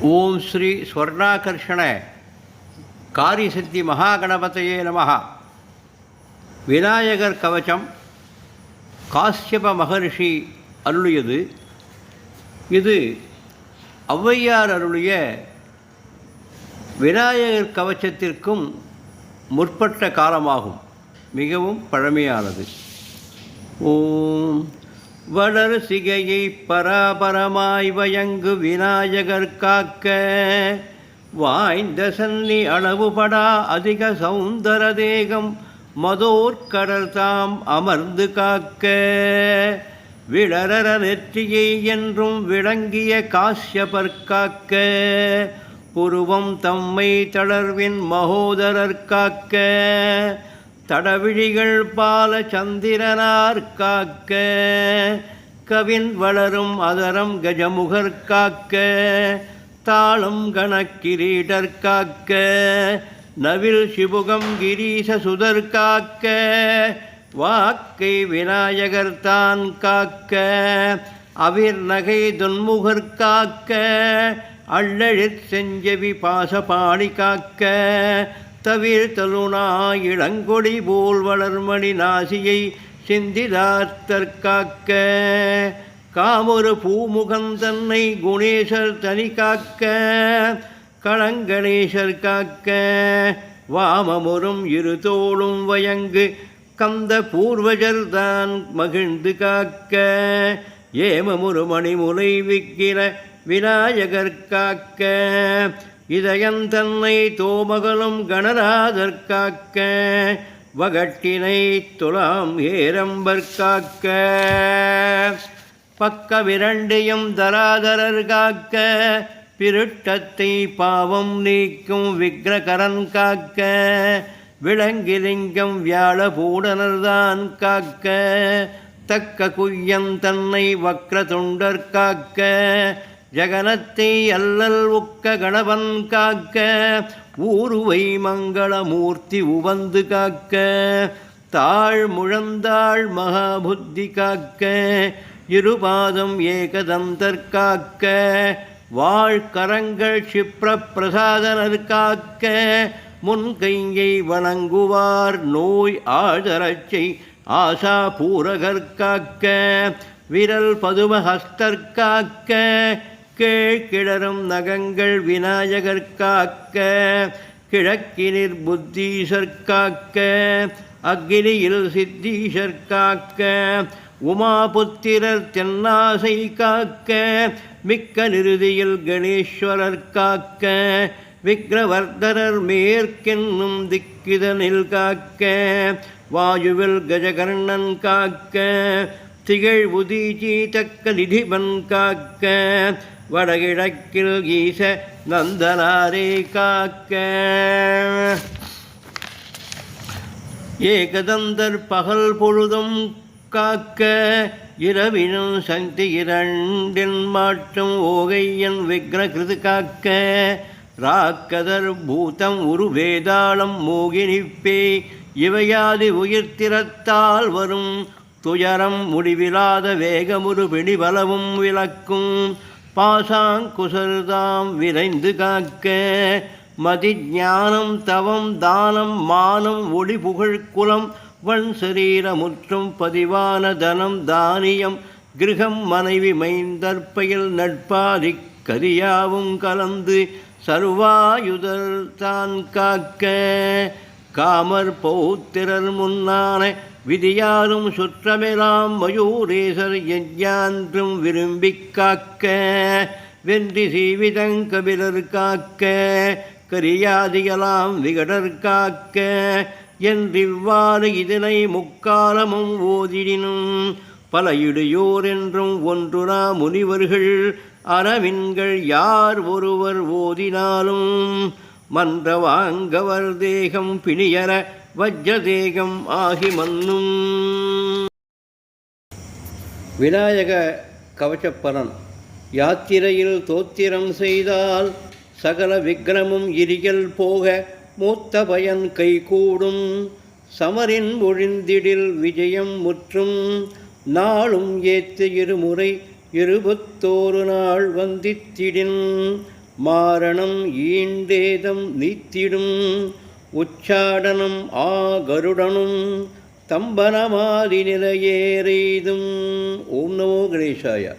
ஓம் ஸ்ரீ ஸ்வர்ணாகர்ஷண காரிசித்தி மகாகணபதையே நமகா விநாயகர் கவச்சம் காசியப மகரிஷி அருளியது. இது ஔவையார் அருளிய விநாயகர் கவச்சத்திற்கும் முற்பட்ட காலமாகும். மிகவும் பழமையானது. ஓம் வளர் சிகையை பராபரமாய் வயங்கு விநாயகர் காக்க வாய்ந்த சன்னி அளவுபடா அதிக சௌந்தர தேகம் மதோர்கடல் தாம் அமர்ந்து காக்க. விளரர நெற்றியை என்றும் விளங்கிய காசியபர் காக்க புருவம் தம்மை தளர்வின் மகோதரர் காக்க. தடவிழிகள் பால சந்திரனார் காக்க கவின் வளரும் அதரம் கஜமுகர் காக்க தாளம் கணக்கிரீடர் காக்க நவில் சிபுகம் கிரீச சுதர் காக்க வாக்கை விநாயகர் தான் காக்க அவிர் நகை துன்முகர் காக்க அள்ளழிற் செஞ்செவி பாசபாணி காக்க தவிர் தலுணா இளங்கொடி போல் வளர்மணி நாசியை சிந்திதார்த்தற்காக்க காமொரு பூமுகம் தன்னை குணேசர் தனி காக்க களங்கணேசர் காக்க. வாமமுறும் இரு தோளும் வயங்கு கந்த பூர்வஜர் தான் மகிழ்ந்து காக்க. ஏமமுறு மணிமுலை விக்கிர விநாயகர் காக்க. இதயந்தன்னை தோமகளும் கணராதற்காக்க வகட்டினை துலாம் ஏரம்பற்காக்க பக்க விரண்டையும் தராதரர் காக்க பிருட்டத்தை பாவம் நீக்கும் விக்ரகரன் காக்க. விளங்கிலிங்கம் வியாழ பூடனர்தான் காக்க தக்க குய்யம் தன்னை வக்ர தொண்டர் காக்க. ஜகனத்தை அல்லல் ஒக்க கணவன் காக்க ஊருவை மங்களமூர்த்தி உவந்து காக்க தாழ் முழந்தாள் மகாபுத்தி காக்க இருபாதம் ஏகதந்தற்காக்க வாழ்கரங்கள் சிப்ர காக்க முன்கையை வணங்குவார் நோய் ஆதரச்சை ஆசா பூரகர்காக்க விரல் பதுமஹஸ்தர்காக்க காக்க கீழ்கிடரும் நகங்கள் விநாயகர் காக்க கிழக்கினிர் புத்தீசர் காக்க அக்னியில் சித்தீஷர் காக்க உமாபுத்திரர் தென்னாசை காக்க மிக்க நிறுதியில் கணேஸ்வரர் காக்க விக்ரவர்தரர் மேற்கென்னும் திக்கிதனில் காக்க வாயுவில் கஜகர்ணன் காக்க திகழ் உதீச்சி தக்க நிதிபன் காக்க வடகிழக்கில் ஈச நந்தனாரே காக்க. ஏகதந்தர் பகல் பொழுதும் காக்க. இரவினும் சக்தி இரண்டின் மாற்றம் ஓகையன் விக்ரகிருது காக்க. ராக்கதர் பூதம் உரு வேதாளம் மோகினிப்பே. இவையாது உயிர்த்திறத்தால் வரும் துயரம் முடிவிலாத வேகமுறு பிடிபலவும் விளக்கும். பாசாங்குசர்தாம் விரைந்து காக்க மதி ஞானம் தவம் தானம் மானம் ஒளி புகழ் குலம் வன் சரீரமுற்றும் பதிவான தனம் தானியம் கிரகம் மனைவி மைந்தற்பயில் நட்பாதி கரியாவும் கலந்து சர்வாயுதர் தான் காக்க. காமர் பௌத்திரர் முன்னான விதியாரும் சுற்றமெலாம் மயூரேசர் யஜ்யான்றும் விரும்பி காக்க வென்றி சீவிதங்கபிலர் காக்க கரியாதிகளாம் விகடர் காக்க என்றிவ்வாறு இதனை முக்காலமும் ஓதிடினும் பல இடையோர் என்றும் ஒன்றுனா முனிவர்கள் அறவின்கள் யார் ஒருவர் ஓதினாலும் மன்றவாங்கவர் தேகம் பிணியர வஜ்ர தேகம் ஆகி மன்னும். விநாயக கவசப்பரன் யாத்திரையில் தோத்திரம் செய்தால் சகல விக்ரமும் இரியல் போக மூத்த பயன் கைகூடும். சமரின் ஒழிந்திடில் விஜயம் முற்றும். நாளும் ஏத்து இருமுறை இருபத்தோரு நாள் வந்தித்திடின். மாரணம் ஈண்டேதம் நீத்திடும் உச்சாடனம் ஆ கருடனும் தம்பனமாதி நிலையேறெய்தும் ஓம் நமோ கணேசாயா